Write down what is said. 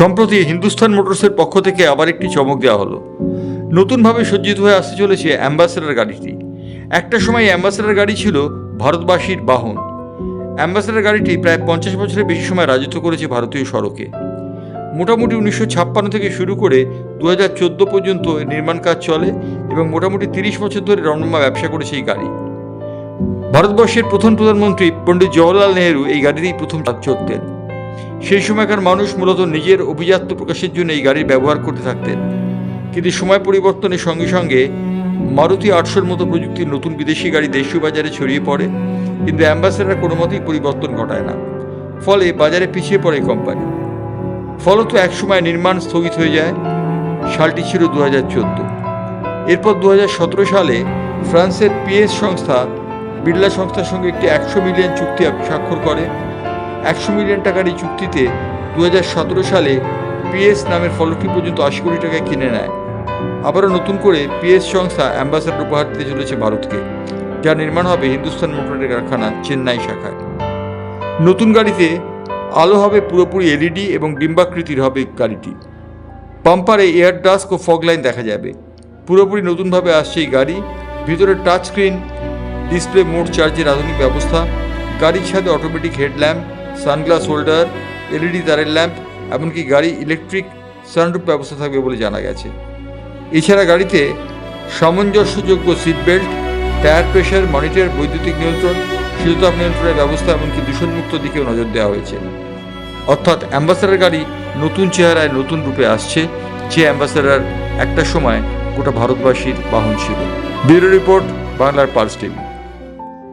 সম্প্রতি হিন্দুস্তান মোটরসের পক্ষ থেকে আবার একটি চমক দেওয়া হলো। নতুনভাবে সজ্জিত হয়ে আসতে চলেছে অ্যাম্বাসেডার গাড়িটি। একটা সময় অ্যাম্বাসেডার গাড়ি ছিল ভারতবাসীর বাহন। অ্যাম্বাসেডার গাড়িটি প্রায় পঞ্চাশ বছরের বেশি সময় রাজত্ব করেছে ভারতীয় সড়কে। মোটামুটি উনিশশো ছাপ্পান্ন থেকে শুরু করে দু হাজার চোদ্দ পর্যন্ত নির্মাণ কাজ চলে এবং মোটামুটি তিরিশ বছর ধরে রমরমা ব্যবসা করেছে এই গাড়ি। ভারতবর্ষের প্রথম প্রধানমন্ত্রী পণ্ডিত জওয়াহরলাল নেহেরু এই গাড়িতেই প্রথম চড়তেন সেই সময়কার মানুষ মূলত নিজের অভিজাত্য প্রকাশের জন্য এই গাড়ির ব্যবহার করতে থাকতেন। কিন্তু সময় পরিবর্তনের সঙ্গে সঙ্গে মারুতি আটশোর মতো প্রযুক্তির নতুন বিদেশি গাড়ি দেশীয় বাজারে ছড়িয়ে পড়ে, কিন্তু অ্যাম্বাসেডার কোনো মতেই পরিবর্তন ঘটায় না। ফলে বাজারে পিছিয়ে পড়ে কোম্পানি। ফলত একসময় নির্মাণ স্থগিত হয়ে যায়, সালটি ছিল দু হাজার চোদ্দ। এরপর দু হাজার সতেরো সালে ফ্রান্সের পিএস সংস্থা, বিড়লা সংস্থার সঙ্গে একটি একশো মিলিয়ন চুক্তি স্বাক্ষর করে। একশো মিলিয়ন টাকার এই চুক্তিতে দু সালে পিএস নামের ফলকটি পর্যন্ত আশি কোটি টাকায় কিনে নেয়। আবারও নতুন করে পিএস সংস্থা অ্যাম্বাসাডার উপহার দিতে চলেছে ভারতকে যা নির্মাণ হবে হিন্দুস্তান মোটরের কারখানা চেন্নাই শাখায়। নতুন গাড়িতে আলো হবে পুরোপুরি এলইডি এবং ডিম্বাকৃতির হবে গাড়িটি। পাম্পারে এয়ার ডাস্ক ও ফগ লাইন দেখা যাবে। পুরোপুরি নতুনভাবে আসছে এই গাড়ি। ভিতরে টাচ স্ক্রিন, ডিসপ্লে মোড চার্জের আধুনিক ব্যবস্থা, গাড়ির সাথে automatic headlamp sunglass holder, LED তারের ল্যাম্প, এমনকি গাড়ি ইলেকট্রিক সানরুফ ব্যবস্থা থাকবে বলে জানা গেছে। এছাড়া গাড়িতে সামঞ্জস্যযোগ্য seat belt tyre pressure monitor, বৈদ্যুতিক নিয়ন্ত্রণ শীততাপ নিয়ন্ত্রণের ব্যবস্থা, এমনকি দূষণমুক্ত দিকেও নজর দেওয়া হয়েছে। অর্থাৎ অ্যাম্বাসাডার গাড়ি নতুন চেহারায় নতুন রূপে আসছে, যে অ্যাম্বাসাডার একটা সময় গোটা ভারতবাসীর বাহন ছিল। ব্যুরো রিপোর্ট, বাংলার পার্স টিভি।